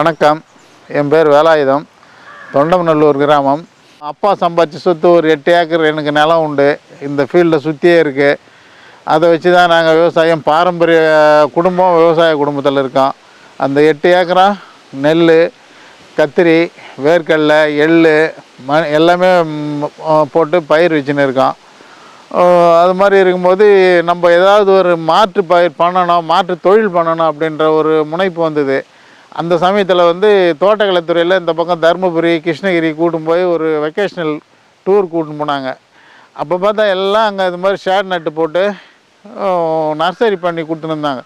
வணக்கம். என் பேர் வேலாயுதம். தொண்டமநல்லூர் கிராமம். அப்பா சம்பாதிச்ச சொத்து ஒரு எட்டு ஏக்கர் எனக்கு நிலம் உண்டு. இந்த ஃபீல்டை சுற்றியே இருக்குது அதை வச்சு தான் நாங்கள் விவசாயம் பாரம்பரிய குடும்பம் விவசாய குடும்பத்தில் இருக்கோம். அந்த எட்டு ஏக்கரா? நெல் கத்திரி வேர்க்கடலை எள் ம எல்லாமே போட்டு பயிர் வச்சுன்னு இருக்கோம். அது மாதிரி இருக்கும்போது நம்ம ஏதாவது ஒரு மாற்று பயிர் பண்ணணும் மாற்று தொழில் பண்ணணும் அப்படின்ற ஒரு முனைப்பு வந்தது. அந்த சமயத்தில் வந்து தோட்டக்கலைத்துறையில் இந்த பக்கம் தருமபுரி கிருஷ்ணகிரி கூட்டும் போய் ஒரு வெக்கேஷ்னல் டூர் கூட்டின்னு போனாங்க. அப்போ பார்த்தா எல்லாம் அங்கே இது மாதிரி ஷேட் நட்டு போட்டு நர்சரி பண்ணி கொடுத்துருந்தாங்க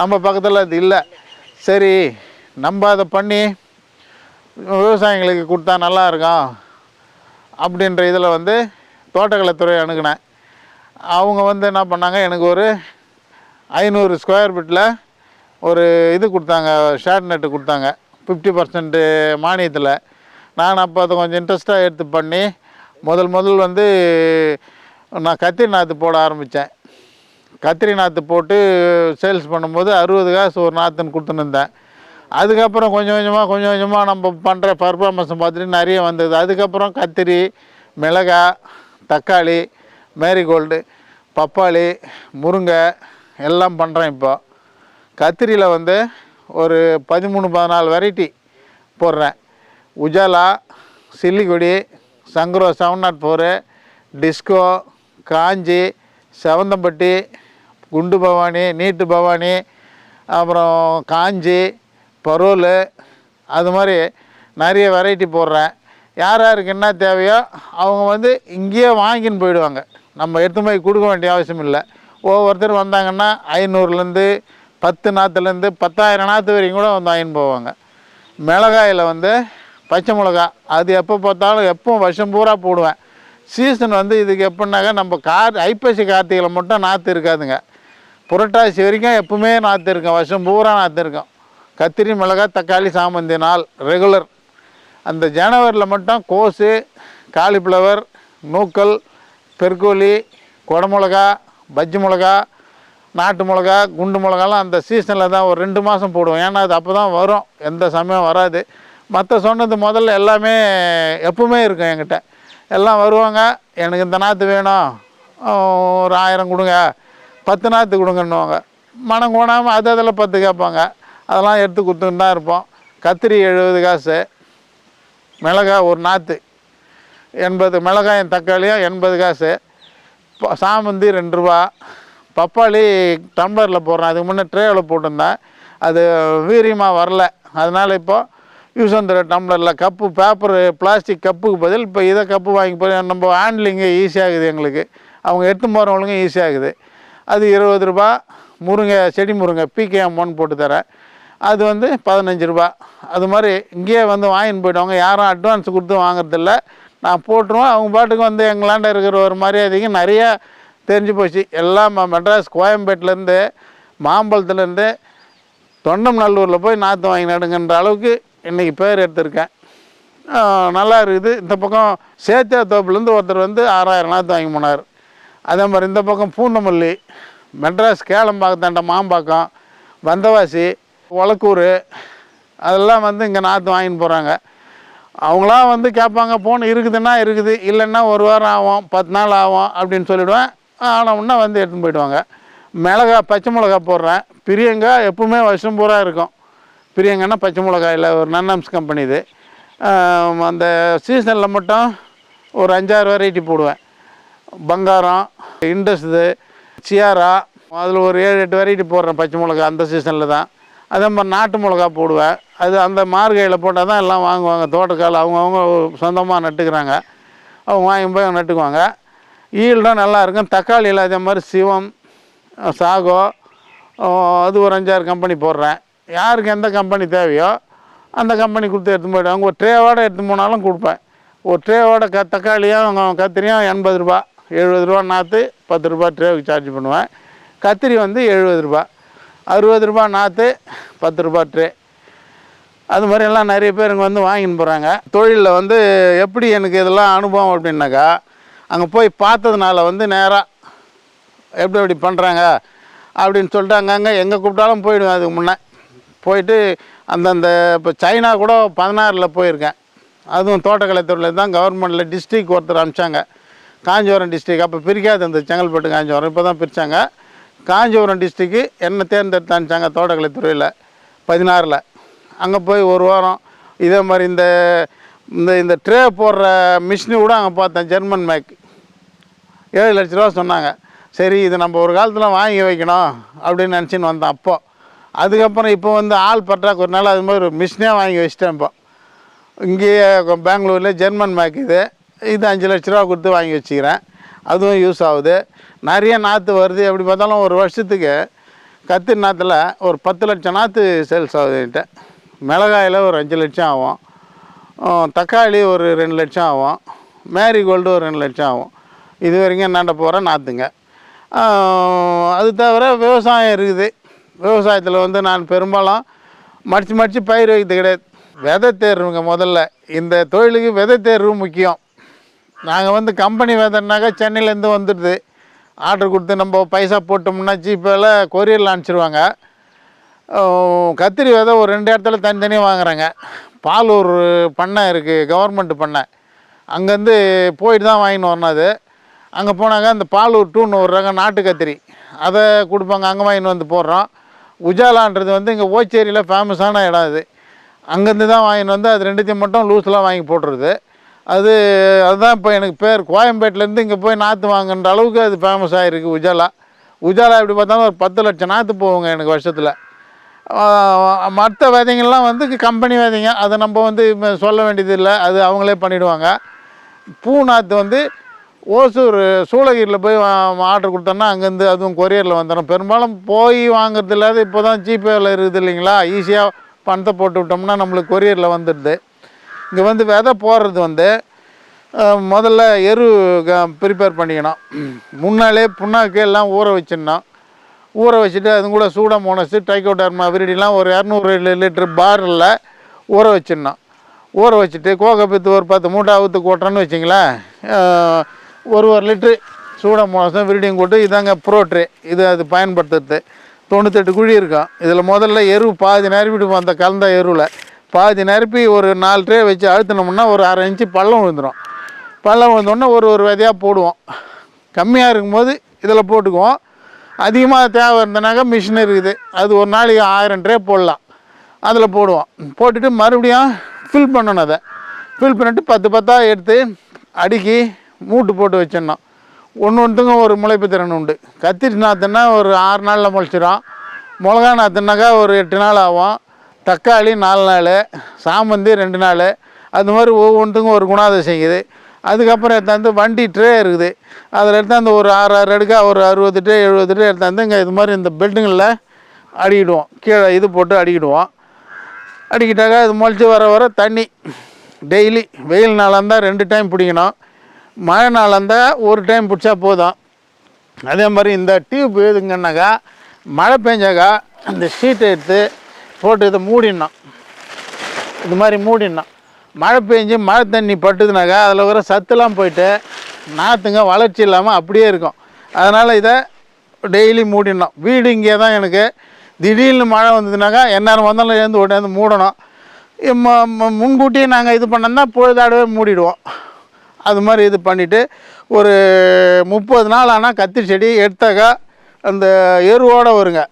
நம்ம பக்கத்தில் அது இல்லை. சரி நம்ம அதை பண்ணி விவசாயிங்களுக்கு கொடுத்தா நல்லா இருக்கும் அப்படின்ற இதில் வந்து தோட்டக்கலைத்துறை அணுகுனேன். அவங்க வந்து என்ன பண்ணாங்க எனக்கு ஒரு ஐநூறு ஸ்கொயர் ஃபீட்டில் ஒரு இது கொடுத்தாங்க ஷேட் நெட்டு கொடுத்தாங்க. ஃபிஃப்டி பர்சன்ட்டு மானியத்தில். நான் அப்போ அதை கொஞ்சம் இன்ட்ரெஸ்ட்டாக எடுத்து பண்ணி முதல் முதல் வந்து நான் கத்திரி நாற்று போட ஆரம்பித்தேன் கத்திரி நாற்று போட்டு சேல்ஸ் பண்ணும்போது அறுபது காசு ஒரு நாற்றுன்னு கொடுத்துன்னு இருந்தேன். அதுக்கப்புறம் கொஞ்சம் கொஞ்சமாக கொஞ்சம் கொஞ்சமாக நம்ம பண்ணுற பர்ஃபார்மன்ஸை பார்த்துட்டு நிறைய வந்தது. அதுக்கப்புறம் கத்திரி மிளகா தக்காளி மேரிகோல்டு பப்பாளி முருங்கை எல்லாம் பண்ணுறேன் இப்போ. கத்திரியில் வந்து ஒரு பதிமூணு பதினாலு வெரைட்டி போடுறேன். உஜாலா சில்லிக்குடி சங்கரோ seven naught four disco Kanchi Sevanthampatti குண்டு பவானி நீட்டு பவானி அப்புறம் காஞ்சி பரோல் அது மாதிரி நிறைய வெரைட்டி போடுறேன். யார் யாருக்கு என்ன தேவையோ அவங்க வந்து இங்கேயே வாங்கின்னு போயிடுவாங்க. நம்ம எடுத்து போய் கொடுக்க வேண்டிய அவசியம் இல்லை. ஒவ்வொருத்தர் வந்தாங்கன்னா ஐநூறுலேருந்து பத்து நாற்றுலேருந்து பத்தாயிரம் நாற்று வரைக்கும் கூட வந்து வாங்கின்னு போவாங்க. மிளகாயில் வந்து பச்சை மிளகா அது எப்போ பார்த்தாலும் எப்பவும் வருஷம் பூரா போடுவேன். சீசன் வந்து இதுக்கு எப்படின்னாக்கா நம்ம கார் ஐப்பசி கார்த்திகையில் மட்டும் நாற்று இருக்காதுங்க. புரட்டாசி வரைக்கும் எப்பவுமே நாற்று இருக்கும். வருஷம் பூரா நாற்று இருக்கும். கத்திரி மிளகாய் தக்காளி சாமந்தி நாள் ரெகுலர் அந்த ஜனவரியில் மட்டும் கோஸு காலிஃப்ளவர் நூக்கல் பெருக்கோலி குடமிளகா பஜ்ஜி மிளகா நாட்டு மிளகா குண்டு மிளகாலாம் அந்த சீசனில் தான் ஒரு ரெண்டு மாதம் போடுவோம். ஏன்னா அது அப்போ தான் வரும். எந்த சமயம் வராது. மற்ற சொன்னது முதல்ல எல்லாமே எப்பவுமே இருக்கும் என்கிட்ட. எல்லாம் வருவாங்க. எனக்கு இந்த நாற்று வேணும். ஒரு ஆயிரம் கொடுங்க. பத்து நாற்று கொடுங்கன்னுவாங்க. மனம் கோணாமல் அது அதில் பத்து கேட்பாங்க. அதெல்லாம் எடுத்து கொடுத்துன்னு தான் இருப்போம். கத்திரி எழுபது காசு. மிளகாய் ஒரு நாற்று எண்பது மிளகாயும் தக்காளியும் எண்பது காசு. சாமந்தி ரெண்டு ரூபா. பப்பாளி டம்ளரில் போடுறேன். அதுக்கு முன்னே ட்ரேவில் போட்டிருந்தேன். அது வீரியமாக வரல. அதனால் இப்போது யூஸ் பண்ணுற டம்ளரில் கப்பு பேப்பரு பிளாஸ்டிக் கப்புக்கு பதில் இப்போ இதை கப்பு வாங்கி போய் நம்ம ஹேண்ட்லிங்கு ஈஸியாகுது எங்களுக்கு. அவங்க எடுத்து போகிறவங்களுக்கு ஈஸியாகுது அது இருபது ரூபா முருங்கை செடி முருங்கை பிகேஎம் ஒன் போட்டு தரேன். அது வந்து பதினஞ்சு ரூபா. அது மாதிரி இங்கேயே வந்து வாங்கின்னு போயிடுவாங்க. யாரும் அட்வான்ஸ் கொடுத்து வாங்குறதில்ல. நான் போட்டுருவோம் அவங்க பாட்டுக்கு வந்து எங்களாண்ட இருக்கிற ஒரு மரியாதைக்கு நிறைய தெரிஞ்சு போச்சு. எல்லாம் ம- மெட்ராஸ் கோயம்பேட்டிலேருந்து மாம்பழத்துலேருந்து தொண்டம் நல்லூரில் போய் நாற்று வாங்கி நடுங்கன்ற அளவுக்கு இன்றைக்கி பேர் எடுத்திருக்கேன். நல்லா இருக்குது. இந்த பக்கம் சேத்தியா தோப்புலேருந்து ஒருத்தர் வந்து ஆறாயிரம் நாற்று வாங்கி போனார். அதே மாதிரி இந்த பக்கம் பூண்டமல்லி மெட்ராஸ் கேளம்பாக்கத்தாண்ட மாம்பாக்கம் வந்தவாசி ஒலக்கூர் அதெல்லாம் வந்து இங்கே நாற்று வாங்கின்னு போகிறாங்க அவங்களாம் வந்து கேட்பாங்க ஃபோன் இருக்குதுன்னா இருக்குது இல்லைன்னா ஒரு வாரம் ஆகும் பத்து நாள் ஆகும் அப்படின்னு சொல்லிவிடுவேன் ஆனவுடனே வந்து எடுத்துன்னு போயிடுவாங்க. மிளகா பச்சை மிளகா போடுறேன். பிரியங்காய் எப்பவுமே வருஷம் பூரா இருக்கும். பிரியங்கன்னா பச்சை மிளகாயில் ஒரு நன்னம்ஸ் கம்பெனி இது. அந்த சீசனில் மட்டும் ஒரு அஞ்சாறு வெரைட்டி போடுவேன். பங்காரம் இண்டஸ்து சியாரா அதில் ஒரு ஏழு எட்டு வெரைட்டி போடுறேன் பச்சை மிளகா அந்த சீசனில் தான். அதே மாதிரி நாட்டு மிளகா போடுவேன். அது அந்த மார்கையில் போட்டால் தான் எல்லாம் வாங்குவாங்க. தோட்டக்கால் அவங்கவுங்க சொந்தமாக நட்டுக்கிறாங்க. அவங்க வாங்கி போய் நட்டுக்குவாங்க. ஈல்டும் நல்லா இருக்கும். தக்காளியில் அதே மாதிரி சிவம் சாகோ அது ஒரு அஞ்சாறு கம்பெனி போடுறேன். யாருக்கு எந்த கம்பெனி தேவையோ அந்த கம்பெனி கொடுத்து எடுத்து போயிடுவாங்க ஒரு ட்ரேவோடு எடுத்து போனாலும் கொடுப்பேன். ஒரு ட்ரேவோட க தக்காளியும் கத்திரியும் எண்பது ரூபா எழுபது ரூபா நாற்று பத்து ரூபா ட்ரேவுக்கு சார்ஜ் பண்ணுவேன். கத்திரி வந்து எழுபது ரூபா அறுபது ரூபா நாற்று பத்து ரூபா ட்ரே அது மாதிரி எல்லாம் நிறைய பேர் இங்கே வந்து வாங்கின்னு போகிறாங்க தொழிலில் வந்து எப்படி எனக்கு இதெல்லாம் அனுபவம் அப்படின்னாக்கா அங்கே போய் பார்த்ததுனால வந்து நேராக எப்படி எப்படி பண்ணுறாங்க அப்படின்னு சொல்லிட்டு அங்கங்கே எங்கே கூப்பிட்டாலும் போயிடுவேன் அதுக்கு முன்னே. போயிட்டு அந்தந்த இப்போ சைனா கூட பதினாறில் போயிருக்கேன். அதுவும் தோட்டக்கலைத்துறையில் தான் கவர்மெண்ட்டில் டிஸ்ட்ரிக் ஒருத்தர் அனுப்பிச்சாங்க. காஞ்சிபுரம் டிஸ்ட்ரிக் அப்போ பிரிக்காது இந்த செங்கல்பட்டு காஞ்சிபுரம் இப்போ தான் பிரித்தாங்க காஞ்சிபுரம் டிஸ்ட்ரிக்கு என்னை தேர்ந்தெடுத்து அனுப்பிச்சாங்க தோட்டக்கலைத்துறையில்? பதினாறில். அங்கே போய் ஒரு வாரம் இதே மாதிரி இந்த இந்த இந்த ட்ரே போடுற மிஷினு கூட அங்கே பார்த்தேன் ஜெர்மன் மேக் ஏழு லட்ச ரூபா சொன்னாங்க. சரி இது நம்ம ஒரு காலத்தில் வாங்கி வைக்கணும் அப்படின்னு நினச்சின்னு வந்தேன் அப்போது அதுக்கப்புறம் இப்போ வந்து ஆள் பற்றாக்குறனால அது மாதிரி ஒரு மிஷினே வாங்கி வச்சிட்டேன் இப்போ. இங்கேயே பெங்களூரில் ஜெர்மன் மேக் இது. இது அஞ்சு லட்ச ரூபா கொடுத்து வாங்கி வச்சுக்கிறேன். அதுவும் யூஸ் ஆகுது. நிறைய நாற்று வருது. எப்படி பார்த்தாலும் ஒரு வருஷத்துக்கு கத்திரி நாற்றுல ஒரு பத்து லட்சம் நாற்று சேல்ஸ் ஆகுது என்கிட்ட. மிளகாயில் ஒரு அஞ்சு லட்சம் ஆகும். தக்காளி ஒரு ரெண்டு லட்சம் ஆகும். மேரிகோல்டு ஒரு ரெண்டு லட்சம் ஆகும். இது வரைக்கும் என்னாண்ட போகிற நாற்றுங்க அது தவிர விவசாயம் இருக்குது. விவசாயத்தில் வந்து நான் பெரும்பாலும் மடித்து மடித்து பயிர் வைக்கிறது கிடையாது. விதை தேர்வுங்க முதல்ல. இந்த தொழிலுக்கு விதை தேர்வு முக்கியம். நாங்கள் வந்து கம்பெனி விதைனாக்கா சென்னையிலேருந்து வந்துடுது. ஆர்டர் கொடுத்து நம்ம பைசா போட்டோம்னா ஜிபேயில் கொரியரில் அனுப்பிச்சிருவாங்க. கத்திரி விதை ஒரு ரெண்டு இடத்துல தனித்தனியாக வாங்குறாங்க. பாலூர் பண்ணை இருக்குது கவர்மெண்ட் பண்ணை. அங்கேருந்து போயிட்டு தான் வாங்கின்னு வரணும் அது. அங்கே போனாங்க அந்த பாலூர் டூன்னு ஒரு ரகம் நாட்டு கத்திரி. அதை கொடுப்பாங்க அங்கே வாங்கின்னு வந்து போடுறோம். உஜாலான்றது வந்து இங்கே ஓச்சேரியில் ஃபேமஸான இடம் அது. அங்கேருந்து தான் வாங்கின்னு வந்து அது ரெண்டுத்தையும் மட்டும் லூஸ்லாம் வாங்கி போட்டுருது. அது அதுதான் இப்போ எனக்கு பேர். கோயம்பேட்டிலேருந்து இங்கே போய் நாற்று வாங்குன்ற அளவுக்கு அது ஃபேமஸ் ஆகிருக்கு உஜாலா. உஜாலா எப்படி பார்த்தாலும் ஒரு பத்து லட்சம் நாற்று போகுங்க எனக்கு வருஷத்தில். மற்ற விதைங்கள்லாம் வந்து கம்பெனி விதைங்க. அதை நம்ம வந்து சொல்ல சொல்ல வேண்டியதில்லை. அது அவங்களே பண்ணிவிடுவாங்க பூ நாற்று வந்து ஓசூர் சூளகிரியில் போய் ஆர்டர் கொடுத்தோன்னா அங்கேருந்து அதுவும் கொரியரில் வந்துடும் பெரும்பாலும் போய் வாங்குறது இல்லாத இப்போ தான் ஜிபேவில் இருக்குது இல்லைங்களா? ஈஸியாக பணத்தை போட்டு விட்டோம்னா நம்மளுக்கு கொரியரில் வந்துடுது. இங்கே வந்து விதை போடுறது வந்து முதல்ல எரு ப்ரிப்பேர் பண்ணிக்கணும். முன்னாலே புண்ணாக்கு எல்லாம் ஊற வச்சிடணும். ஊற வச்சுட்டு அது கூட சூடமோனஸ் டைக்கோடர்மா விரிடிலாம் ஒரு இரநூறு லிட்டர் பாரில் ஊற வச்சிடணும். ஊற வச்சுட்டு கோகப்பித்து ஒரு பத்து மூட்டை அவுத்து கொட்டுறோன்னு வச்சிங்களேன். ஒரு ஒரு லிட்ரு சூடமோனஸும் விரிடியும் கொட்டு இதாங்க ப்ரோட்ரு. இது அது பயன்படுத்துறது. தொண்ணூத்தெட்டு குழி இருக்கும். இதில் முதல்ல எரு பாதி நிரப்பிட்டு அந்த கலந்த எருவில் பாதி நிரப்பி ஒரு நாலு ட்ரே வச்சு அழுத்தினோம்னா ஒரு அரை இன்ச்சு பள்ளம் விழுந்துடும் பள்ளம் விழுந்தோடனே ஒரு ஒரு விதையாக போடுவோம். கம்மியாக இருக்கும்போது இதில் போட்டுக்குவோம். அதிகமாக தேவை இருந்தனாக்கா மிஷின் இருக்குது. அது ஒரு நாளைக்கு ஆயிரம் ட்ரே போடலாம். அதில் போடுவோம். போட்டுட்டு மறுபடியும் ஃபில் பண்ணணும் அதை. ஃபில் பண்ணிட்டு பத்து பத்தாக எடுத்து அடுக்கி மூட்டு போட்டு வச்சிடணும். ஒன்று ஒன்றுக்கும் ஒரு முளைப்பு திறன் உண்டு. கத்திரி நாற்றுனா ஒரு ஆறு நாளில் முளைச்சிடும் மிளகா நாற்றுனாக்கா ஒரு எட்டு நாள் ஆகும். தக்காளி நாலு நாள். சாமந்தி ரெண்டு நாள். அது மாதிரி ஒவ்வொன்றுக்கும் ஒரு குணாதிசயம் செய்யுது அதுக்கப்புறம் எடுத்தாந்து வண்டி ட்ரே இருக்குது. அதில் எடுத்தாந்து ஒரு ஆறு ஆறு அடுக்கா ஒரு அறுபது ட்ரே எழுபது ட்ரே எடுத்தாந்து இங்கே இது மாதிரி இந்த பில்டிங்கில் அடிக்கிடுவோம். கீழே இது போட்டு அடிக்கிடுவோம். அடிக்கிட்டாக்கா இது முளைச்சி வர வர தண்ணி டெய்லி வெயில் நாளாக இருந்தால் ரெண்டு டைம் பிடிக்கணும். மழை நாளாக இருந்தால் ஒரு டைம் பிடிச்சா போதும். அதே மாதிரி இந்த டியூப் எதுங்கன்னாக்கா மழை பெஞ்சாக்கா இந்த ஷீட்டை எடுத்து போட்டு இதை மூடிடணும். இது மாதிரி மூடிடணும். மழை பெஞ்சு மழை தண்ணி பட்டுதுனாக்கா அதில் வர சத்துலாம் போயிட்டு நாற்றுங்க வளர்ச்சி இல்லாமல் அப்படியே இருக்கும். அதனால் இதை டெய்லி மூடிடணும். வீடு இங்கே தான் எனக்கு. திடீர்னு மழை வந்ததுனாக்கா எந்நேரம் வந்தாலும் எழுந்து ஓட்டியாந்து மூடணும். முன்கூட்டியே நாங்கள் இது பண்ணோம்னா பொழுதாடவே மூடிடுவோம். அது மாதிரி இது பண்ணிவிட்டு ஒரு முப்பது நாள் ஆனால் கத்திரி செடி எடுத்தாக்கா அந்த எருவோடு வருங்க.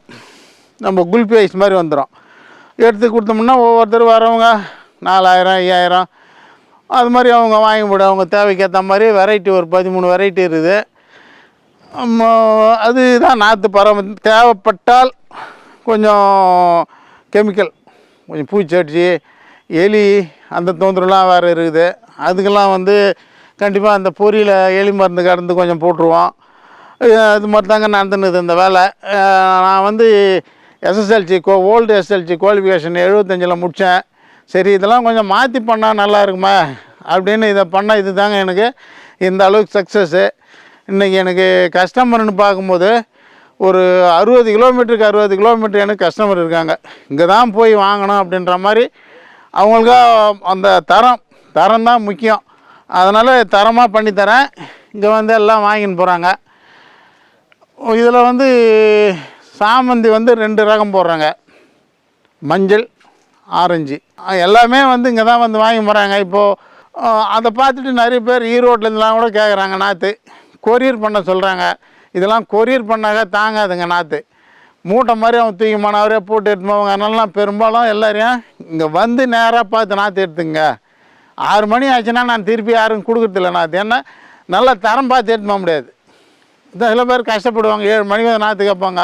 நம்ம குல்பி ஐஸ் மாதிரி வந்துடும் எடுத்து கொடுத்தோம்னா ஒவ்வொருத்தர் வரவங்க நாலாயிரம் ஐயாயிரம். அது மாதிரி அவங்க வாங்கி போடு அவங்க தேவைக்கேற்ற மாதிரி வெரைட்டி ஒரு பதிமூணு வெரைட்டி இருக்குது. அதுதான் நாற்று பராமரி தேவைப்பட்டால் கொஞ்சம் கெமிக்கல் கொஞ்சம் பூச்சடிச்சு எலி அந்த தொந்தரவுலாம் வேறு இருக்குது. அதுக்கெல்லாம் வந்து கண்டிப்பாக அந்த பொரியில் எலி மருந்து கடந்து கொஞ்சம் போட்டுருவோம். அது மாதிரி தாங்க நடந்துனுது இந்த வேலை. நான் வந்து எஸ்எஸ்எல்சி கோ ஓல்டு எஸ்எல்சி குவாலிஃபிகேஷன் எழுபத்தஞ்சில் முடித்தேன் சரி இதெல்லாம் கொஞ்சம் மாற்றி பண்ணால் நல்லா இருக்குமா? அப்படின்னு இதை பண்ணால் இது தாங்க எனக்கு இந்த அளவுக்கு சக்ஸஸ்ஸு இன்றைக்கி எனக்கு கஸ்டமர்னு பார்க்கும்போது ஒரு அறுபது கிலோமீட்டருக்கு அறுபது கிலோமீட்டர் எனக்கு கஸ்டமர் இருக்காங்க. இங்கே தான் போய் வாங்கணும் அப்படின்ற மாதிரி அவங்களுக்கா அந்த தரம் தரம் தான் முக்கியம். அதனால் தரமாக பண்ணித்தரேன். இங்கே வந்து எல்லாம் வாங்கின்னு போகிறாங்க இதில் வந்து சாமந்தி வந்து ரெண்டு ரகம் போடுறாங்க. மஞ்சள் ஆரஞ்சு. எல்லாமே வந்து இங்கே தான் வந்து வாங்கி போகிறாங்க இப்போது அதை பார்த்துட்டு நிறைய பேர் ஈரோட்லேருந்துலாம் கூட கேட்குறாங்க நாற்று கொரியர் பண்ண சொல்கிறாங்க இதெல்லாம் கொரியர் பண்ணாக்க தாங்காதுங்க நாற்று மூட்டை மாதிரி அவன் தூக்கமானவரே போட்டு எடுத்துன்னு போவாங்க. அதனால பெரும்பாலும் எல்லாரையும் இங்கே வந்து நேராக பார்த்து நாற்று எடுத்துங்க. ஆறு மணி ஆச்சுன்னா நான் திருப்பி யாரும் கொடுக்குறதில்ல நாற்று ஏன்னா நல்லா தரம் பார்த்து எடுத்துன்னு போக முடியாது. சில பேர் கஷ்டப்படுவாங்க. ஏழு மணிக்கு வந்து நாற்று கேட்பாங்க.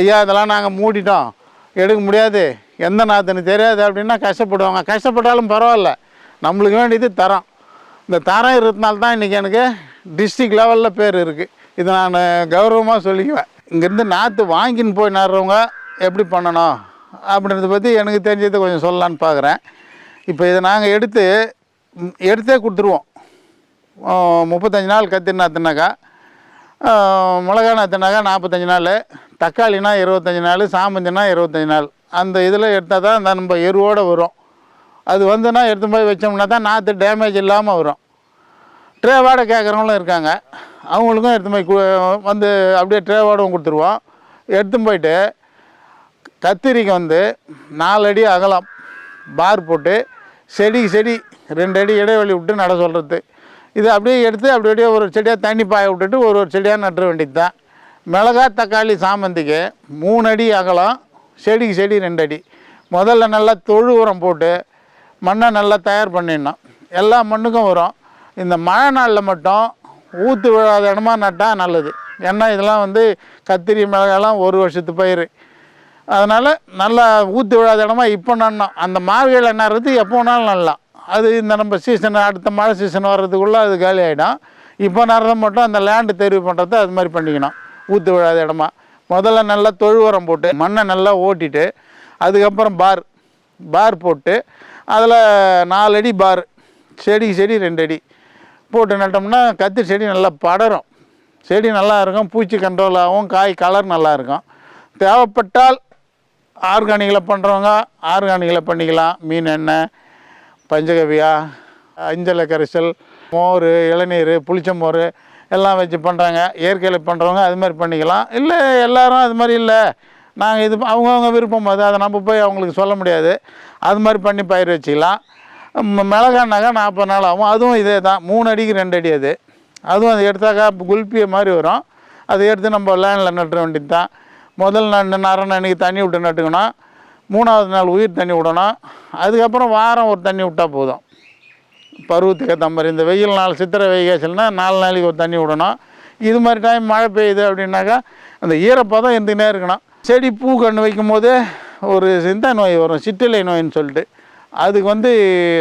ஐயா இதெல்லாம் நாங்கள் மூடிட்டோம். எடுக்க முடியாது. எந்த நாற்றுன்னு தெரியாது அப்படின்னா கஷ்டப்படுவாங்க. கஷ்டப்பட்டாலும் பரவாயில்ல. நம்மளுக்கு வேண்டியது தரம். இந்த தரம் இருக்கிறதுனால தான் இன்றைக்கி எனக்கு டிஸ்ட்ரிக்ட் லெவலில் பேர் இருக்குது இது நான் கௌரவமாக சொல்லிக்குவேன். இங்கேருந்து நாற்று வாங்கின்னு போய் நடுறவங்க எப்படி பண்ணணும் அப்படின்றத பற்றி எனக்கு தெரிஞ்சதை கொஞ்சம் சொல்லலான்னு பார்க்குறேன் இப்போ இதை நாங்கள் எடுத்து எடுத்தே கொடுத்துருவோம். முப்பத்தஞ்சு நாள் கத்திரி நாற்றுனாக்கா மிளகா நாற்றுனாக்கா நாற்பத்தஞ்சு நாள். தக்காளினா இருபத்தஞ்சி நாள் சாமந்தினா இருபத்தஞ்சி நாள். அந்த இதில் எடுத்தால் தான் அந்த நம்ம எருவோடு வரும். அது வந்துன்னா எடுத்து போய் வச்சோம்னா தான் நாற்று டேமேஜ் இல்லாமல் வரும். ட்ரேவோட கேட்குறவங்களும் இருக்காங்க. அவங்களுக்கும் எடுத்து போய் வந்து அப்படியே ட்ரேவோடவும் கொடுத்துருவோம். எடுத்து போயிட்டு கத்திரிக்கு வந்து நாலு அடி அகலம் பார் போட்டு செடி செடி ரெண்டு அடி இடைவெளி விட்டு நட சொல்கிறது இது அப்படியே எடுத்து அப்படி அப்படியே ஒரு செடியாக தண்ணி பாய விட்டுட்டு ஒரு ஒரு செடியாக நட்டுற வேண்டியது தான். மிளகா தக்காளி சாமந்திக்கு மூணு அடி அகலம் செடிக்கு செடி ரெண்டு அடி முதல்ல நல்லா தொழு உரம் போட்டு மண்ணை நல்லா தயார் பண்ணிடணும். எல்லா மண்ணுக்கும் வரும். இந்த மழை நாளில் மட்டும் ஊற்று விழாத இடமா நட்டால் நல்லது. ஏன்னா இதெல்லாம் வந்து கத்திரி மிளகாலாம் ஒரு வருஷத்து பயிர் அதனால் நல்லா ஊற்று விழாத இடமா இப்போ நடணும். அந்த மார்கழியில் நடுறது எப்போ வேணாலும் நடலாம். அது இந்த நம்ம சீசன் அடுத்த மழை சீசன் வர்றதுக்குள்ளே அது காலி ஆகிடும் இப்போ நடுறது மட்டும் அந்த லேண்டு தெரிவு பண்ணுறது அது மாதிரி பண்ணிக்கணும். ஊற்று விழாத இடமா. முதல்ல நல்லா தொழு உரம் போட்டு மண்ணை நல்லா ஓட்டிட்டு அதுக்கப்புறம் பார் பார் போட்டு அதில் நாலு அடி பார் செடி செடி ரெண்டு அடி போட்டு நட்டோம்னா கத்திரி செடி நல்லா படரும். செடி நல்லா இருக்கும் பூச்சி கண்ட்ரோல் ஆகும் காய் கலர் நல்லா இருக்கும். தேவைப்பட்டால் ஆர்கானிக்கில் பண்ணுறவங்க ஆர்கானிக்கில் பண்ணிக்கலாம். மீன் எண்ணெய் பஞ்சகவியா அஞ்சலை கரைசல் மோர் இளநீர் புளிச்சமோர் எல்லாம் வச்சு பண்ணுறாங்க இயற்கையில் பண்ணுறவங்க அது மாதிரி பண்ணிக்கலாம். இல்லை எல்லோரும் அது மாதிரி இல்லை. நாங்கள் இது அவங்கவுங்க விருப்பம் அது. அதை நம்ம போய் அவங்களுக்கு சொல்ல முடியாது. அது மாதிரி பண்ணி பயிர் வச்சுக்கலாம். மிளகானாக்கா நாற்பது நாள் ஆகும். அதுவும் இதே தான். மூணு அடிக்கு ரெண்டு அடி அது. அதுவும் அது எடுத்தாக்கா குல்பிய மாதிரி வரும். அதை எடுத்து நம்ம லேனில் நட்டுற வேண்டியது தான். முதல் நண்டு நரன் அன்றைக்கி தண்ணி விட்டு நட்டுக்கணும். மூணாவது நாள் உயிர் தண்ணி விடணும். அதுக்கப்புறம் வாரம் ஒரு தண்ணி விட்டால் போதும். பருவத்துக்கு ஏற்ற மாதிரி. இந்த வெயில் நாள் சித்திரை வைகாசல்னா நாலு நாளைக்கு ஒரு தண்ணி விடணும். இது மாதிரி டைம் மழை பெய்யுது அப்படின்னாக்கா அந்த ஈரப்பதம் இருந்துக்கினே இருக்கணும். செடி பூ கன்று வைக்கும் போது ஒரு சிந்தா நோய் வரும் சிற்றிலை நோயின்னு சொல்லிட்டு. அதுக்கு வந்து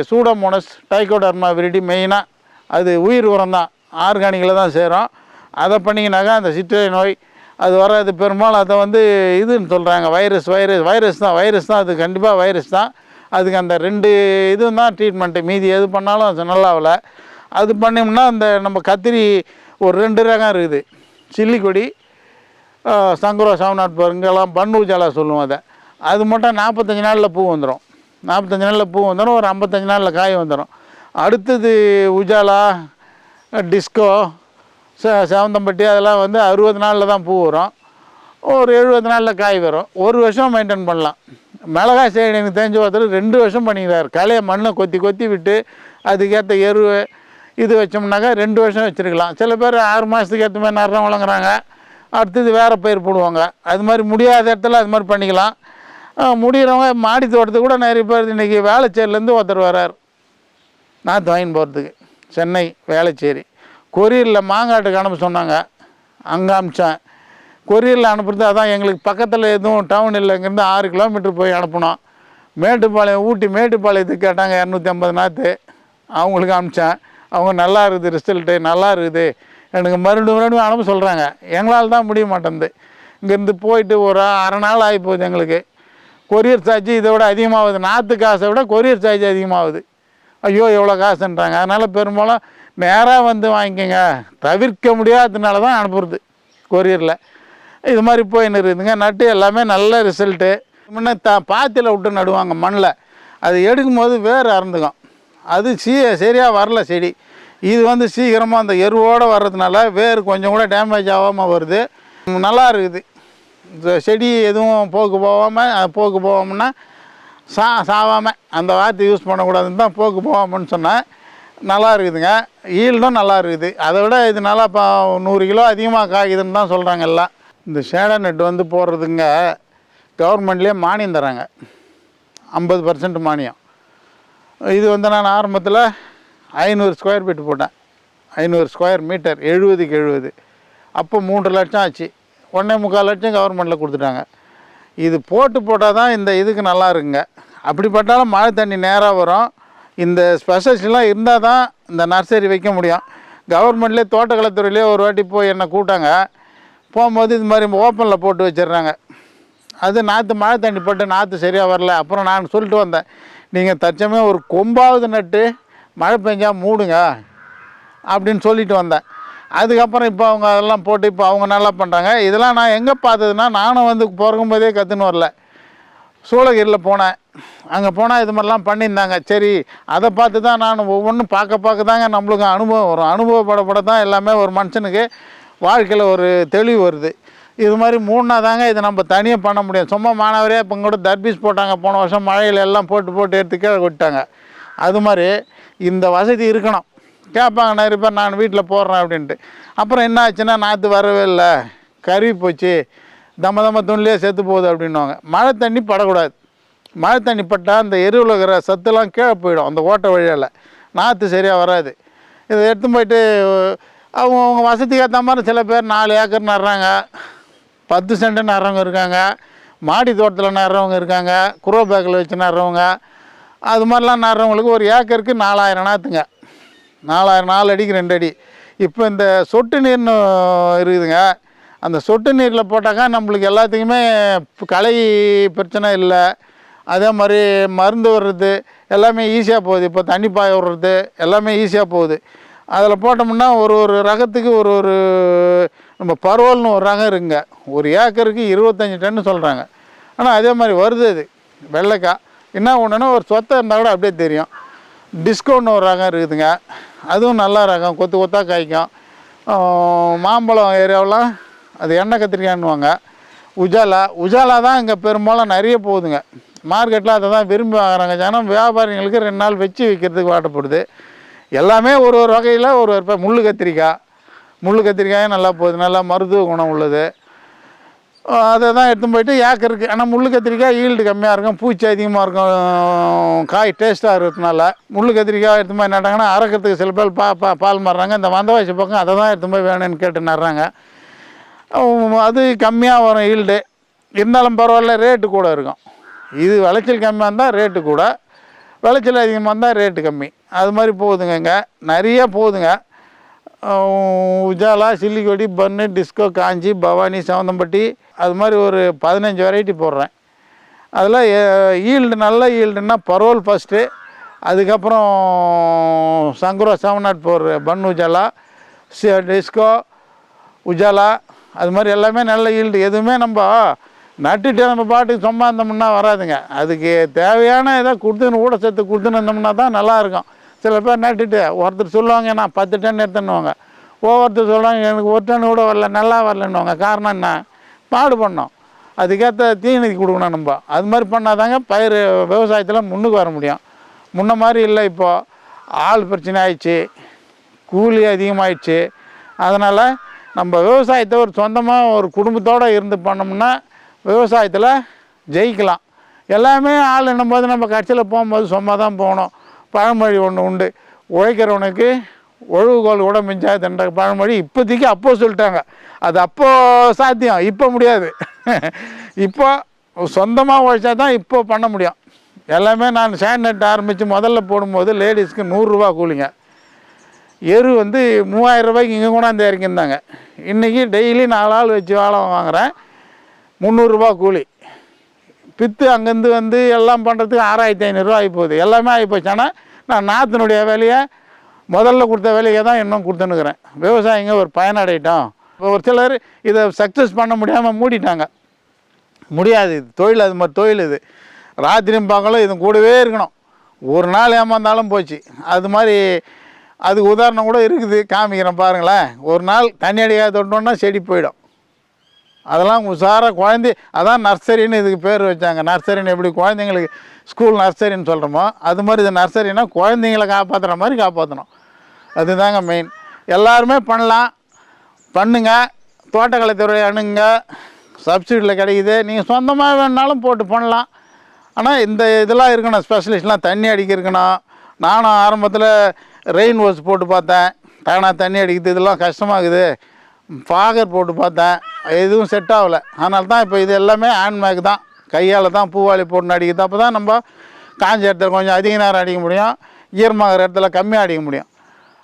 சூடோமோனஸ் டைகோடர்மா விரிடி மெயினாக அது உயிர் உரம் தான். ஆர்கானிக்கில் தான் சேரும். அதை பண்ணிங்கனாக்கா அந்த சிற்றிலை நோய் அது வராது. பெரும்பாலும் அதை வந்து இதுன்னு சொல்கிறாங்க வைரஸ் வைரஸ் வைரஸ் தான். வைரஸ் தான். அது கண்டிப்பாக வைரஸ் தான். அதுக்கு அந்த ரெண்டு இதுவும் தான் ட்ரீட்மெண்ட்டு மீதி எது பண்ணாலும் அது நல்லாவில் அது பண்ணோம்னா அந்த நம்ம கத்திரி ஒரு ரெண்டு ரகம் இருக்குது. சில்லிக்கொடி சங்கரோ சங்குரோ சவநாட் பன்னூஜாலா சொல்லுவோம் அதை. அது மட்டும் நாற்பத்தஞ்சு நாளில் பூ வந்துடும் நாற்பத்தஞ்சு நாளில் பூ வந்துடும் ஒரு ஐம்பத்தஞ்சு நாளில் காய் வந்துடும் அடுத்தது உஜாலா டிஸ்கோ ச செவந்தம்பட்டி அதெல்லாம் வந்து அறுபது நாளில் தான் பூ வரும். ஒரு எழுபது நாளில் காய் வரும். ஒரு வருஷம் மெயின்டைன் பண்ணலாம். மிளகாய் செடி எனக்கு தெரிஞ்ச ஒருத்தர் ரெண்டு வருஷம் பண்ணிக்கிறார். களையை மண்ணை கொத்தி கொத்தி விட்டு அதுக்கேற்ற எரு இது வச்சோம்னாக்கா ரெண்டு வருஷம் வச்சுருக்கலாம். சில பேர் ஆறு மாதத்துக்கு ஏற்ற மாதிரி நடுறோம் வழங்குறாங்க அடுத்தது வேறு பயிர் போடுவாங்க. அது மாதிரி முடியாத இடத்துல அது மாதிரி பண்ணிக்கலாம். முடிகிறவங்க மாடி தோட்டத்துக்கு கூட நிறைய பேர் இன்றைக்கி வேளச்சேரிலேருந்து ஒருத்தர் வரார். நான் வாங்கின்னு போகிறதுக்கு சென்னை வேளச்சேரி. கொரியரில் மாங்காட்டுக்கு அனுப்ப சொன்னாங்க. அங்கே அமிச்சேன் கொரியரில் அனுப்புறது அதான் எங்களுக்கு பக்கத்தில் எதுவும் டவுன் இல்லை இங்கேருந்து ஆறு கிலோமீட்டர் போய் அனுப்பணும் மேட்டுப்பாளையம் ஊட்டி மேட்டுப்பாளையத்துக்கு கேட்டாங்க இரநூத்தி ஐம்பது நாற்று அவங்களுக்கு அனுப்பிச்சேன். அவங்க நல்லா இருக்குது ரிசல்ட்டு நல்லா இருக்குது. எனக்கு மறுபடியும் மறுபடியும் அனுப்ப சொல்கிறாங்க எங்களால் தான் முடிய மாட்டேங்குது. இங்கேருந்து போயிட்டு ஒரு அரை நாள் ஆகி போகுது எங்களுக்கு. கொரியர் சார்ஜ் இதை விட அதிகமாகுது. நாற்று காசை விட கொரியர் சார்ஜ் அதிகமாகுது. ஐயோ எவ்வளோ காசுன்றாங்க. அதனால் பெரும்பாலும் நேராக வந்து வாங்கிக்கோங்க. தவிர்க்க முடியாததுனால தான் அனுப்புறது கொரியரில் இது மாதிரி போயின்னு இருக்குதுங்க நட்டு எல்லாமே நல்ல ரிசல்ட்டு முன்னே த பாத்தியில் விட்டு நடுவாங்க மண்ணில் அது எடுக்கும்போது வேர் அறந்துக்கும். அது சீ சரியாக வரல செடி. இது வந்து சீக்கிரமாக அந்த எருவோடு வர்றதுனால வேர் கொஞ்சம் கூட டேமேஜ் ஆகாமல் வருது. நல்லா இருக்குது. இந்த செடி எதுவும் போக்கு போகாமல் போக்கு போகாமன்னா சா சாவாமல் அந்த வார்த்தை யூஸ் பண்ணக்கூடாதுன்னு தான் போக்கு போகாமன்னு சொன்னேன். நல்லா இருக்குதுங்க. ஈல்டும் நல்லா இருக்குது. அதை விட இது நல்லா இப்போ நூறு கிலோ அதிகமாக காய்க்குதுன்னு தான் சொல்கிறாங்க எல்லாம். இந்த ஷேடோ நெட் வந்து போடுறதுங்க கவர்மெண்ட்லேயே மானியம் தராங்க. ஐம்பது பர்சன்ட் மானியம். இது வந்து நான் ஆரம்பத்தில் ஐநூறு ஸ்கொயர் ஃபீட் போட்டேன். ஐநூறு ஸ்கொயர் மீட்டர் எழுபதுக்கு எழுபது. அப்போ மூன்று லட்சம் ஆச்சு. ஒன்றே முக்கால் லட்சம் கவர்மெண்ட்டில் கொடுத்துட்டாங்க. இது போட்டு போட்டால் தான் இந்த இதுக்கு நல்லா இருக்குங்க. அப்படிப்பட்டாலும் மழை தண்ணி நேராக வரும். இந்த ஸ்பெஷலிஸ்ட்லாம் இருந்தால் தான் இந்த நர்சரி வைக்க முடியும். கவர்மெண்ட்லேயே தோட்டக்கலைத்துறையிலே ஒரு வாட்டி போய் என்னை கூட்டாங்க போகும்போது இது மாதிரி ஓப்பனில் போட்டு வச்சிடுறாங்க. அது நாற்று மழை தண்ணி பட்டு நாற்று சரியாக வரல. அப்புறம் நான் சொல்லிட்டு வந்தேன். நீங்கள் தச்சமே ஒரு கொம்பாவது நட்டு மழை பெஞ்சா மூடுங்க அப்படின்னு சொல்லிட்டு வந்தேன். அதுக்கப்புறம் இப்போ அவங்க அதெல்லாம் போட்டு இப்போ அவங்க நல்லா பண்ணுறாங்க இதெல்லாம் நான் எங்கே பார்த்ததுன்னா நானும் வந்து பிறக்கும்போதே கற்றுன்னு வரல. சூளகிரியில் போனேன். அங்கே போனால் இது மாதிரிலாம் பண்ணியிருந்தாங்க. சரி அதை பார்த்து தான் நான் ஒவ்வொன்றும் பார்க்க பார்க்க தாங்க நம்மளுக்கு அனுபவம் வரும். அனுபவப்படப்பட தான் எல்லாமே ஒரு மனுஷனுக்கு வாழ்க்கையில் ஒரு தெளிவு வருது. இது மாதிரி மூணுனா தாங்க இதை நம்ம தனியாக பண்ண முடியும். சும்மா மாணவரே இப்போ கூட தர்பீஸ் போட்டாங்க. போன வருஷம் மழையில் எல்லாம் போட்டு போட்டு எடுத்து கீழே விட்டாங்க அது மாதிரி இந்த வசதி இருக்கணும். கேட்பாங்க நிறைய பேர் நான் வீட்டில் போடுறேன் அப்படின்ட்டு. அப்புறம் என்ன ஆச்சுன்னா நாற்று வரவே இல்லை. கருவி போச்சு. தம்ம தம்ம துணிலே செத்து போகுது அப்படின்னுவாங்க. மழை தண்ணி படக்கூடாது. மழை தண்ணி பட்டால் அந்த எருவில் இருக்கிற சத்துலாம் கீழே போயிடும். அந்த ஓட்டை வழியால். நாற்று சரியாக வராது. இதை எடுத்து போயிட்டு அவங்க அவங்க வசதிக்கு ஏற்ற மாதிரி சில பேர் நாலு ஏக்கர் நடுறாங்க. பத்து சென்ட் நடுறவங்க இருக்காங்க. மாடி தோட்டத்தில் நடுறவங்க இருக்காங்க. குரோ பேக்கில் வச்சு நடுறவங்க. அது மாதிரிலாம் நடுறவங்களுக்கு ஒரு ஏக்கருக்கு நாலாயிரம் நாற்றுங்க நாலாயிரம் நாலு அடிக்கு ரெண்டு அடி. இப்போ இந்த சொட்டு நீர்னு இருக்குதுங்க. அந்த சொட்டு நீரில் போட்டாக்கா நம்மளுக்கு எல்லாத்துக்குமே களை பிரச்சனை இல்லை. அதே மாதிரி மருந்து வர்றது எல்லாமே ஈஸியாக போகுது. இப்போ தண்ணி பாய விடுறது எல்லாமே ஈஸியாக போகுது. அதில் போட்டோம்னா ஒரு ஒரு ரகத்துக்கு ஒரு ஒரு நம்ம பருவல்னு ஒரு ரகம் இருக்குங்க. ஒரு ஏக்கருக்கு இருபத்தஞ்சி டன்னு சொல்கிறாங்க ஆனால் அதே மாதிரி வருது அது வெள்ளைக்காய். என்ன ஒன்றுனா ஒரு சொத்தை இருந்தால் கூட அப்படியே தெரியும். டிஸ்கவுண்ட் ஒரு ரகம் இருக்குதுங்க. அதுவும் நல்ல ரகம் கொத்து கொத்தாக காய்க்கும். மாம்பழம் ஏரியாவெலாம் அது எண்ணெய் கத்திரிக்காய்னுவாங்க உஜாலா உஜாலா தான் இங்கே பெரும்பாலும் நிறைய போகுதுங்க. மார்க்கெட்டில் அதை தான் விரும்பி வாங்குறாங்க. ஜனம் வியாபாரிங்களுக்கு ரெண்டு நாள் வச்சு விற்கிறதுக்கு வாட்டப்படுது. எல்லாமே ஒரு ஒரு வகையில் ஒரு ஒரு முள் முள்ளு கத்திரிக்காய். முள்ளு கத்திரிக்காயும் நல்லா போகுது. நல்லா மருத்துவ குணம் உள்ளது. அதை தான் எடுத்துன்னு போயிட்டு ஏக்கருக்கு ஆனால் முள் கத்திரிக்காய் ஈல்டு கம்மியாக இருக்கும். பூச்சி அதிகமாக இருக்கும். காய் டேஸ்ட்டாக இருக்கிறதுனால. முள் கத்திரிக்காய் எடுத்து போய் நட்டாங்கன்னா அறக்கிறதுக்கு சில பேர் பா பா பால் மாறுறாங்க. இந்த வந்தவாசி பக்கம் அதை தான் எடுத்து போய் வேணும்னு கேட்டு நடுறாங்க. அது கம்மியாக வரும் ஈல்டு இருந்தாலும் பரவாயில்ல ரேட்டு கூட இருக்கும். இது விளைச்சல் கம்மியாக இருந்தால் ரேட்டு கூட. விளைச்சல் அதிகமாக இருந்தால் ரேட்டு கம்மி. அது மாதிரி போகுதுங்க இங்கே நிறைய போகுதுங்க. உஜாலா சில்லிக்கொடி பன்னு டிஸ்கோ காஞ்சி பவானி சவுந்தம்பட்டி அது மாதிரி ஒரு பதினஞ்சு வெரைட்டி போடுறேன். அதில் ஈல்டு நல்ல ஈல்டுன்னா பரோல் ஃபஸ்ட்டு அதுக்கப்புறம் சங்குரா செவன் நாட் ஃபோர் பன் உஜாலா டிஸ்கோ உஜாலா அது மாதிரி எல்லாமே நல்ல ஈல்டு எதுவுமே நம்ம நட்டுட்டு நம்ம பாட்டுக்கு சும்மா இருந்தோம்னா வராதுங்க. அதுக்கு தேவையான இதை கொடுத்துன்னு ஊடச்சத்து கொடுத்துன்னு இருந்தோம்னா தான் நல்லாயிருக்கும் சில பேர் நட்டுட்டு ஒருத்தர் சொல்லுவாங்க நான் பத்து டன் எடுத்துன்னுவாங்க. ஒவ்வொருத்தர் சொல்லுவாங்க எனக்கு ஒரு டன் கூட வரல நல்லா வரலன்னுவாங்க. காரணம் என்ன? மாடு பண்ணோம். அதுக்கேற்ற தீனி கொடுக்கணும் நம்ம. அது மாதிரி பண்ணாதாங்க பயிர் விவசாயத்தில் முன்னுக்கு வர முடியும். முன்ன மாதிரி இல்லை இப்போது ஆள் பிரச்சனை ஆயிடுச்சு. கூலி அதிகமாகிடுச்சு அதனால் நம்ம விவசாயத்தை ஒரு சொந்தமாக ஒரு குடும்பத்தோடு இருந்து பண்ணோம்னா விவசாயத்தில் ஜெயிக்கலாம். எல்லாமே ஆள் என்னும்போது நம்ம கட்சியில் போகும்போது சும்மா தான் போகணும். பழமொழி ஒன்று உண்டு. உழைக்கிறவனுக்கு ஒழுகுகோல் கூட மிஞ்சாதுன்ற பழமொழி இப்போதைக்கு அப்போ சொல்லிட்டாங்க. அது அப்போ சாத்தியம். இப்போ முடியாது. இப்போ சொந்தமாக உழைச்சா தான் இப்போ பண்ண முடியும். எல்லாமே நான் சேண்ட் நெட் ஆரம்பித்து முதல்ல போடும்போது லேடிஸ்க்கு நூறுரூவா கூலிங்க. எரு வந்து மூவாயிரம் ரூபாய்க்கு இங்கே கொண்டாந்து இறங்கியிருந்தாங்க இன்றைக்கி டெய்லி நாலு ஆள் வச்சு வாழை வாங்குறேன். முந்நூறுரூபா கூலி. விற்று அங்கேருந்து வந்து எல்லாம் பண்ணுறதுக்கு ஆறாயிரத்தி ஐநூறுரூவா ஆகி போகுது எல்லாமே ஆகி போச்சு ஆனால் நான் நாற்றினுடைய வேலையை முதல்ல கொடுத்த வேலையை தான் இன்னும் கொடுத்துனுக்குறேன் விவசாயிங்க ஒரு பயனடையிட்டோம். இப்போ ஒரு சிலர் இதை சக்ஸஸ் பண்ண முடியாமல் மூடிட்டாங்க. முடியாது. இது தொழில் அது மாதிரி தொழில் இது. ராத்திரியும் பார்க்கலாம் இது கூடவே இருக்கணும். ஒரு நாள் ஏமாந்தாலும் போச்சு. அது மாதிரி அதுக்கு உதாரணம் கூட இருக்குது. காமிக்கிறேன் பாருங்களேன். ஒரு நாள் தண்ணி அடிக்காத தொட்டோன்னா செடி போயிடும். அதெல்லாம் உஷாராக குழந்தை அதான் நர்சரின்னு இதுக்கு பேர் வச்சாங்க. நர்சரின்னு எப்படி குழந்தைங்களுக்கு ஸ்கூல் நர்சரின்னு சொல்கிறோமோ அது மாதிரி இது நர்சரினா குழந்தைங்கள காப்பாற்றுற மாதிரி காப்பாற்றணும் அதுதாங்க மெயின் எல்லாருமே பண்ணலாம். பண்ணுங்க. தோட்டக்கலைத்துறை அணுங்க சப்சிடியில் கிடைக்குது. நீங்கள் சொந்தமாக வேணுனாலும் போட்டு பண்ணலாம். ஆனால் இந்த இதெல்லாம் இருக்கணும். ஸ்பெஷலிஸ்ட்லாம் தண்ணி அடிக்க இருக்கணும். நானும் ஆரம்பத்தில் ரெயின் வாஷ் போட்டு பார்த்தேன். தானாக தண்ணி அடிக்கிறது இதெல்லாம் கஷ்டமாகுது. ஃபாகர் போட்டு பார்த்தேன் எதுவும் செட் ஆகலை. அதனால தான் இப்போ இது எல்லாமே ஹேண்ட்மேக் தான். கையால் தான் பூவாளி போட்டு அடிக்கிறது அப்போ தான் நம்ம காஞ்ச இடத்துல கொஞ்சம் அதிக நேரம் அடிக்க முடியும். ஈரமாகிற இடத்துல கம்மியாக அடிக்க முடியும்.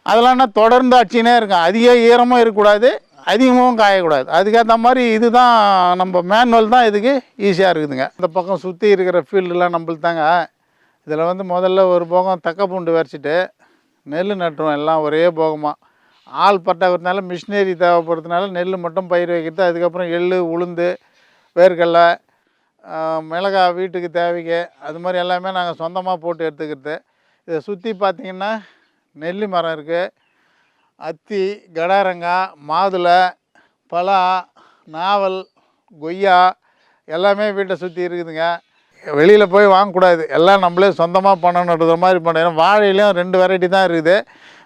அதெல்லாம் நான் தொடர்ந்து அடிச்சுனே இருக்கும் அதிக ஈரமும் இருக்கக்கூடாது அதிகமாகவும் காயக்கூடாது. அதுக்கேற்ற மாதிரி இதுதான் நம்ம மேனுவல் தான் இதுக்கு ஈஸியாக இருக்குதுங்க. இந்த பக்கம் சுற்றி இருக்கிற ஃபீல்டுலாம் நம்மளுக்கு தாங்க. இதில் வந்து முதல்ல ஒரு போகம் தக்க பூண்டு வரைச்சிட்டு நெல் நட்டுருவோம். எல்லாம் ஒரே போகமாக ஆள் பட்டாக்கிறதுனால மிஷினரி தேவைப்படுறதுனால நெல் மட்டும் பயிர் வைக்கிறது அதுக்கப்புறம் எள் உளுந்து வேர்க்கடலை மிளகாய் வீட்டுக்கு தேவைக்கு அது மாதிரி எல்லாமே நாங்கள் சொந்தமாக போட்டு எடுத்துக்கிறது. இதை சுற்றி பார்த்தீங்கன்னா நெல்லி மரம் இருக்குது அத்தி கடாரங்காய் மாதுளை பலா நாவல் கொய்யா எல்லாமே வீட்டை சுற்றி இருக்குதுங்க. வெளியில் போய் வாங்கக்கூடாது. எல்லாம் நம்மளே சொந்தமாக பண்ணணுன்ற மாதிரி பண்ணணும். வாழையிலையும் ரெண்டு வெரைட்டி தான் இருக்குது.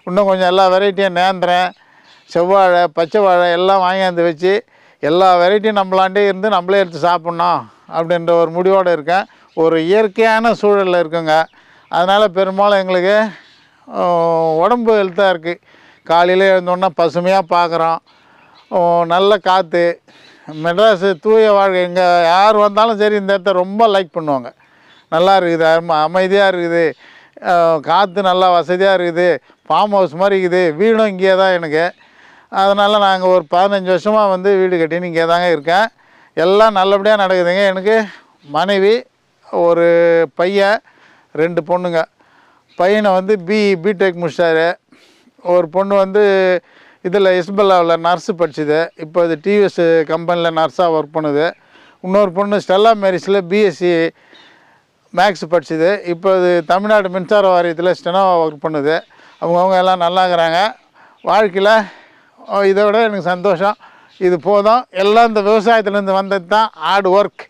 இன்னும் கொஞ்சம் எல்லா வெரைட்டியும் நேந்திரன் செவ்வாழை பச்சை வாழை எல்லாம் வாங்கியாந்து வச்சு எல்லா வெரைட்டியும் நம்மளாண்டே இருந்து நம்மளே எடுத்து சாப்பிட்ணும் அப்படின்ற ஒரு முடிவோடு இருக்கேன். ஒரு இயற்கையான சூழலில் இருக்குங்க. அதனால் பெரும்பாலும் எங்களுக்கு உடம்பு ஹெல்த்தாக இருக்குது காலையில் எழுந்தோன்னா பசுமையாக பார்க்குறோம் நல்ல காற்று மெட்ராஸு தூய வாழ்க்கை இங்கே யார் வந்தாலும் சரி இந்த இடத்த ரொம்ப லைக் பண்ணுவாங்க. நல்லா இருக்குது அம அமைதியாக இருக்குது. காற்று நல்லா வசதியாக இருக்குது. ஃபார்ம் ஹவுஸ் மாதிரி இருக்குது. வீடும் இங்கே தான் எனக்கு. அதனால் நாங்கள் ஒரு பதினஞ்சு வருஷமாக வந்து வீடு கட்டின்னு இங்கே தாங்க இருக்கேன். எல்லாம் நல்லபடியாக நடக்குதுங்க. எனக்கு மனைவி ஒரு பையன் ரெண்டு பொண்ணுங்க. பையனை வந்து பி பிடெக் முடிச்சாரு. ஒரு பொண்ணு வந்து இதில் இஸ்பல்லாவில் நர்ஸு படிச்சுது. இப்போ இது டிவிஎஸ் கம்பெனியில் நர்ஸாக ஒர்க் பண்ணுது. இன்னொரு பொண்ணு ஸ்டெல்லா மேரிஸில் பிஎஸ்சி மேக்ஸ் படிச்சுது. இப்போ இது தமிழ்நாடு மின்சார வாரியத்தில் ஸ்டெனோவா ஒர்க் பண்ணுது. அவங்கவுங்க எல்லாம் நல்லா இருக்கிறாங்க வாழ்க்கையில் இதை விட எனக்கு சந்தோஷம். இது போதும். எல்லாம் இந்த விவசாயத்துலேருந்து வந்தது தான் ஹார்ட் ஒர்க்